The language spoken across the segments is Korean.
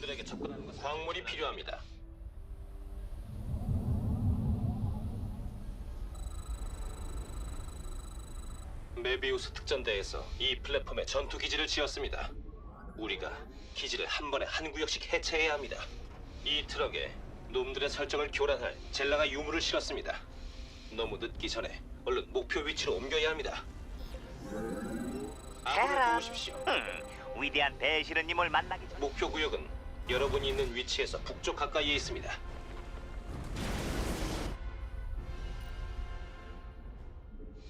놈들에게 접근하는 것은 광물이 필요합니다. 메비우스 특전대에서 이 플랫폼에 전투 기지를 지었습니다. 우리가 기지를 한 번에 한 구역씩 해체해야 합니다. 이 트럭에 놈들의 설정을 교란할 젤라가 유물을 실었습니다. 너무 늦기 전에 얼른 목표 위치로 옮겨야 합니다. 아군을. 도우십시오. 흠, 위대한 배시르님을 만나기 전 목표 구역은 여러분이 있는 위치에서 북쪽 가까이에 있습니다.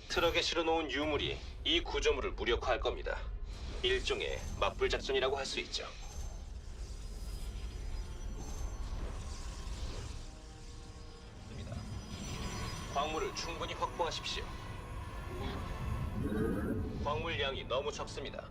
트럭에 실어놓은 유물이 이 구조물을 무력화할 겁니다. 일종의 맞불 작전이라고 할 수 있죠. 광물을 충분히 확보하십시오. 광물 양이 너무 적습니다.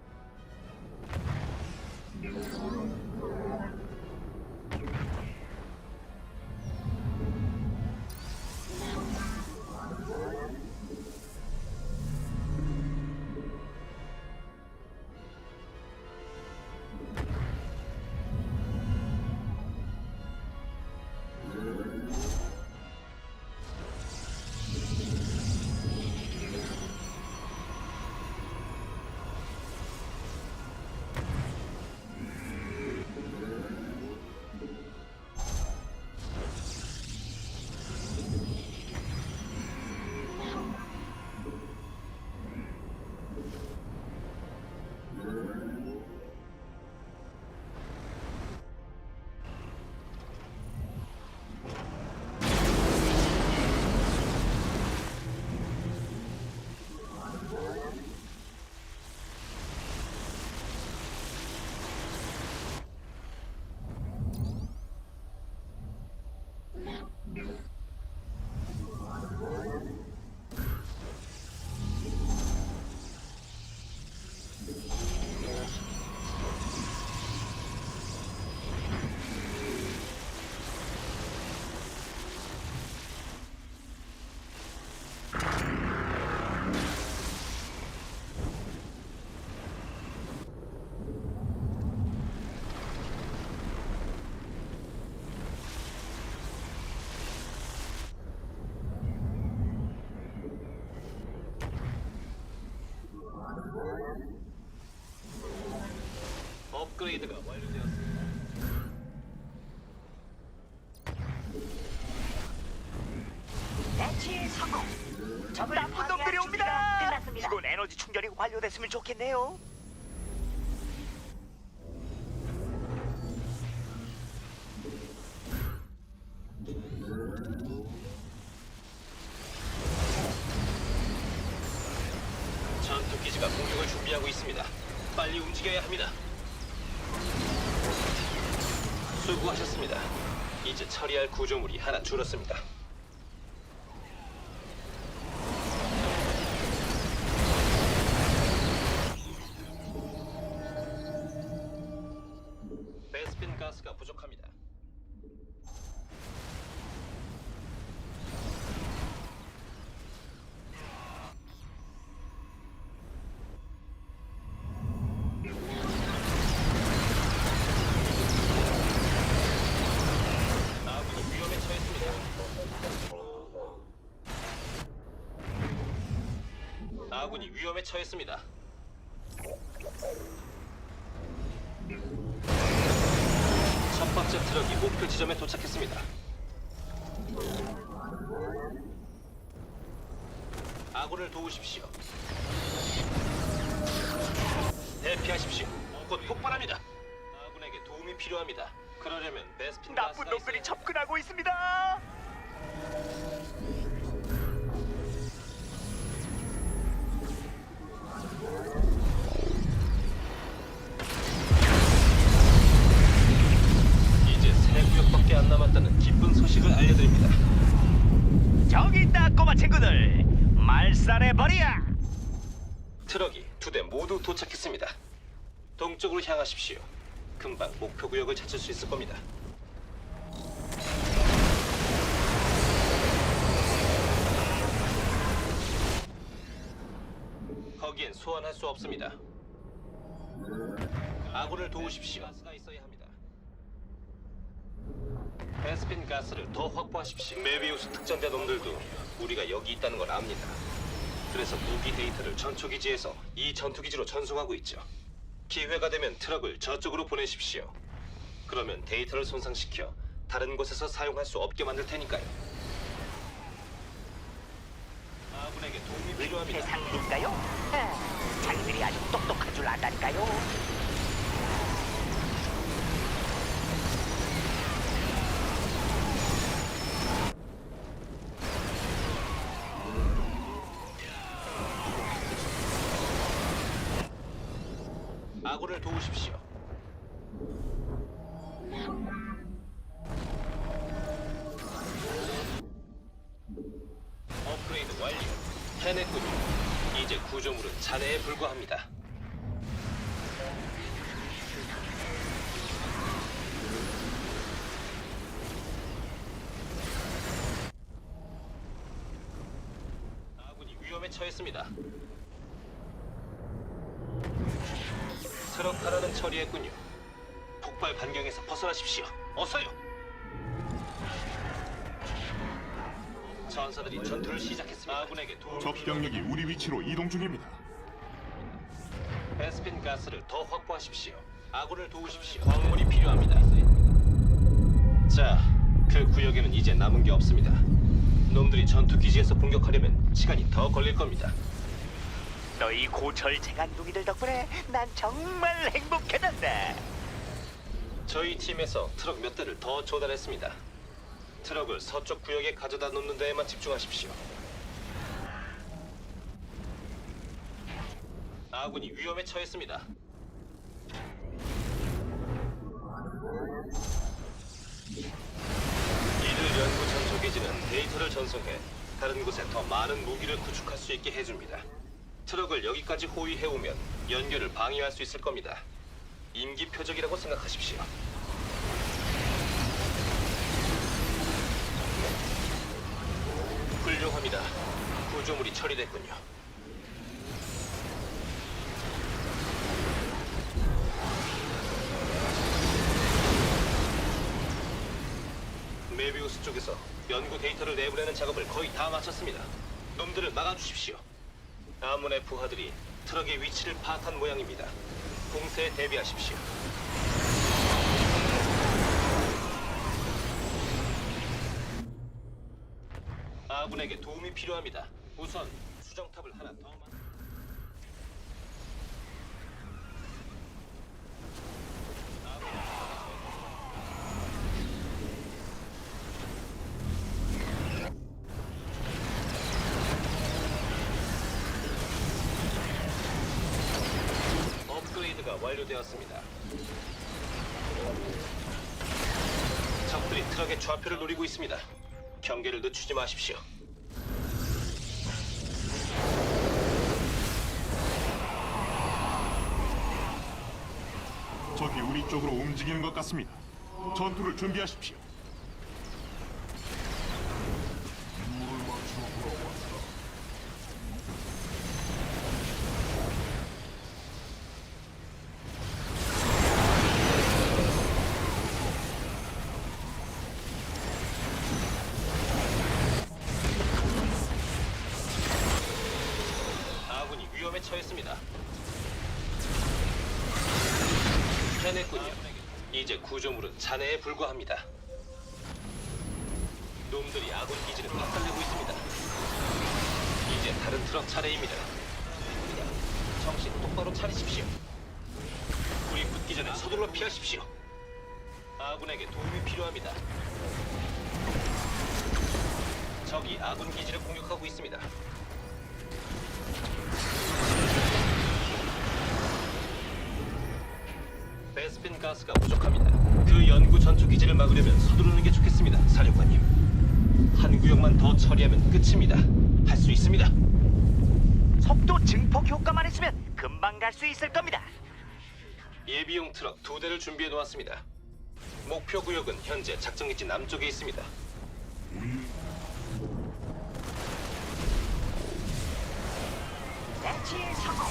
충전이 완료됐으면 좋겠네요. 전투 기지가 공격을 준비하고 있습니다. 빨리 움직여야 합니다. 수고하셨습니다. 이제 처리할 구조물이 하나 줄었습니다. 아군이 위험에 처했습니다. 첫 번째 트럭이 목표 지점에 도착했습니다. 아군을 도우십시오. 대피하십시오. 곧 폭발합니다. 아군에게 도움이 필요합니다. 그러려면 베스핀 나쁜 놈들이 접근하고 있습니다. 이제 세 구역밖에 안 남았다는 기쁜 소식을 알려드립니다. 저기 있다 꼬마 친구들. 말살해 버리야. 트럭이 두 대 모두 도착했습니다. 동쪽으로 향하십시오. 금방 목표 구역을 찾을 수 있을 겁니다. 거기엔 소환할 수 없습니다. 아군을 도우십시오. 가스가 있어야 합니다. 베스핀 가스를 더 확보하십시오. 메비우스 특전대 놈들도 우리가 여기 있다는 걸 압니다. 그래서 무기 데이터를 전초기지에서 이 전투기지로 전송하고 있죠. 기회가 되면 트럭을 저쪽으로 보내십시오. 그러면 데이터를 손상시켜 다른 곳에서 사용할 수 없게 만들 테니까요. 아군에게 도움이 필요합니다. 세상일까요? 아, 줄 안다니까요. 아군을 도우십시오. 업그레이드 완료. 해냈군요. 이제 구조물은 잔해에 불과합니다. 아군이 처했습니다. 트럭 하나는 처리했군요. 폭발 반경에서 벗어나십시오. 어서요. 전사들이 전투를 시작했습니다. 아군에게 도움이 적 병력이 우리 위치로 이동 중입니다. 베스핀 가스를 더 확보하십시오. 아군을 도우십시오. 광물이 필요합니다. 자, 그 구역에는 이제 남은 게 없습니다. 놈들이 전투 기지에서 공격하려면 시간이 더 걸릴 겁니다. 너희 고철 재간둥이들 덕분에 난 정말 행복해졌네. 저희 팀에서 트럭 몇 대를 더 조달했습니다. 트럭을 서쪽 구역에 가져다 놓는 데에만 집중하십시오. 아군이 위험에 처했습니다. 데이터를 전송해 다른 곳에 더 많은 무기를 구축할 수 있게 해줍니다. 트럭을 여기까지 호위해 오면 연결을 방해할 수 있을 겁니다. 임기 표적이라고 생각하십시오. 훌륭합니다. 구조물이 처리됐군요. 메비우스 쪽에서 연구 데이터를 내보내는 작업을 거의 다 마쳤습니다. 놈들을 막아주십시오. 아문의 부하들이 트럭의 위치를 파악한 모양입니다. 공세에 대비하십시오. 아군에게 도움이 필요합니다. 우선 수정탑을 하나 더 만. 완료되었습니다. 적들이 트럭의 좌표를 노리고 있습니다. 경계를 늦추지 마십시오. 적이 우리 쪽으로 움직이는 것 같습니다. 전투를 준비하십시오. 해냈군요. 이제 구조물은 잔해에 불과합니다. 놈들이 아군 기지를 박살내고 있습니다. 이제 다른 트럭 차례입니다. 정신 똑바로 차리십시오. 불이 붙기 전에 서둘러 피하십시오. 아군에게 도움이 필요합니다. 적이 아군 기지를 공격하고 있습니다. 가스가 부족합니다. 그 연구 전투 기지를 막으려면 서두르는 게 좋겠습니다, 사령관님. 한 구역만 더 처리하면 끝입니다. 할 수 있습니다. 속도 증폭 효과만 있으면 금방 갈 수 있을 겁니다. 예비용 트럭 두 대를 준비해 놓았습니다. 목표 구역은 현재 작전기지 남쪽에 있습니다. 대치의 성공.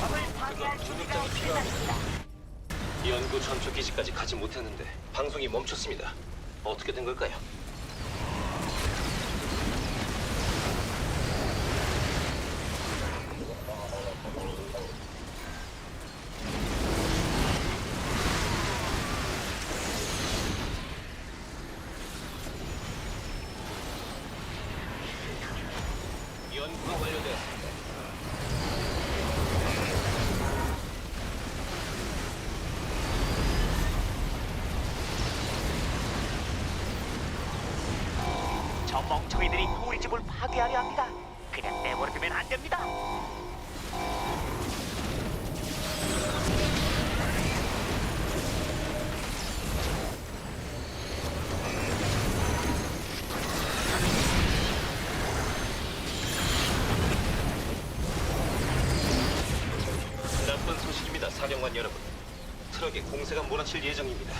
적을 파괴할 준비가 필요합니다. 끝났습니다. 연구 전투 기지까지 가지 못했는데 방송이 멈췄습니다. 어떻게 된 걸까요? 파괴하려 합니다. 그냥 내버려두면 안 됩니다. 나쁜 소식입니다, 사령관 여러분. 트럭에 공세가 몰아칠 예정입니다.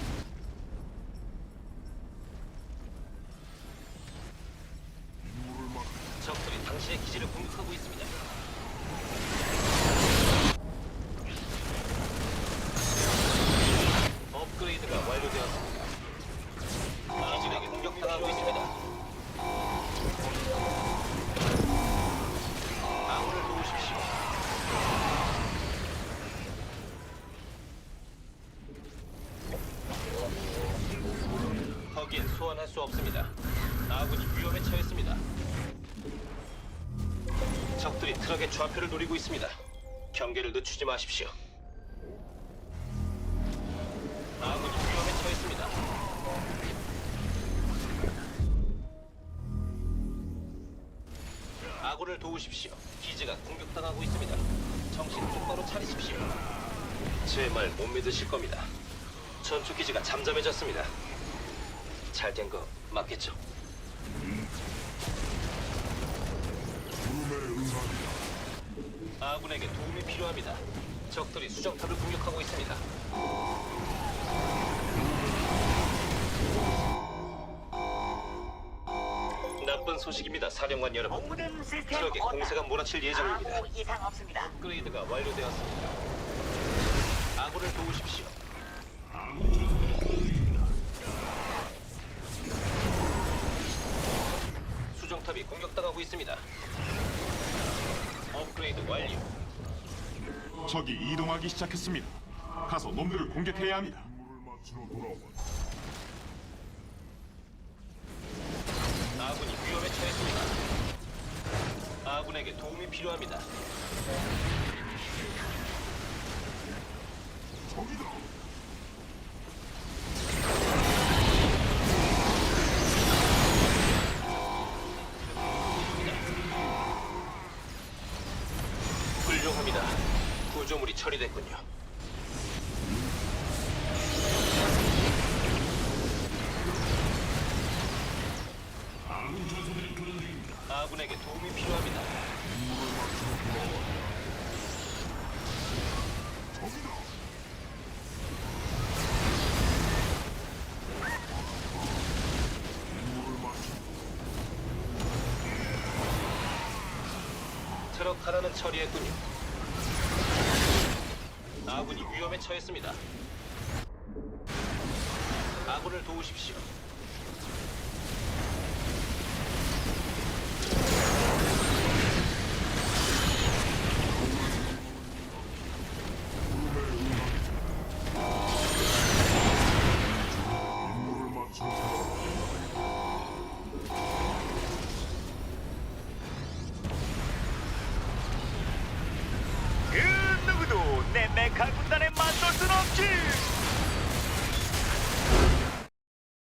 트럭의 좌표를 노리고 있습니다. 경계를 늦추지 마십시오. 아군이 위험에 처했습니다. 아군을 도우십시오. 기지가 공격당하고 있습니다. 정신 똑바로 차리십시오. 제 말 못 믿으실 겁니다. 전투 기지가 잠잠해졌습니다. 잘 된 거 맞겠죠? 아군에게 도움이 필요합니다. 적들이 수정탑을 공격하고 있습니다. 나쁜 소식입니다, 사령관 여러분. 시스템 트럭에 온다. 공세가 몰아칠 예정입니다. 아무 이상 없습니다. 업그레이드가 완료되었습니다. 아군을 도우십시오. 수정탑이 공격당하고 있습니다. 업그레이드 완료. 적이 이동하기 시작했습니다. 가서 놈들을 공격해야 합니다. 아군이 위험에 처했습니다. 아군에게 도움이 필요합니다. 처리됐군요. 아군에게 도움이 필요합니다. 트럭 하나는 처리했군요. 아군이 위험에 처했습니다. 아군을 도우십시오.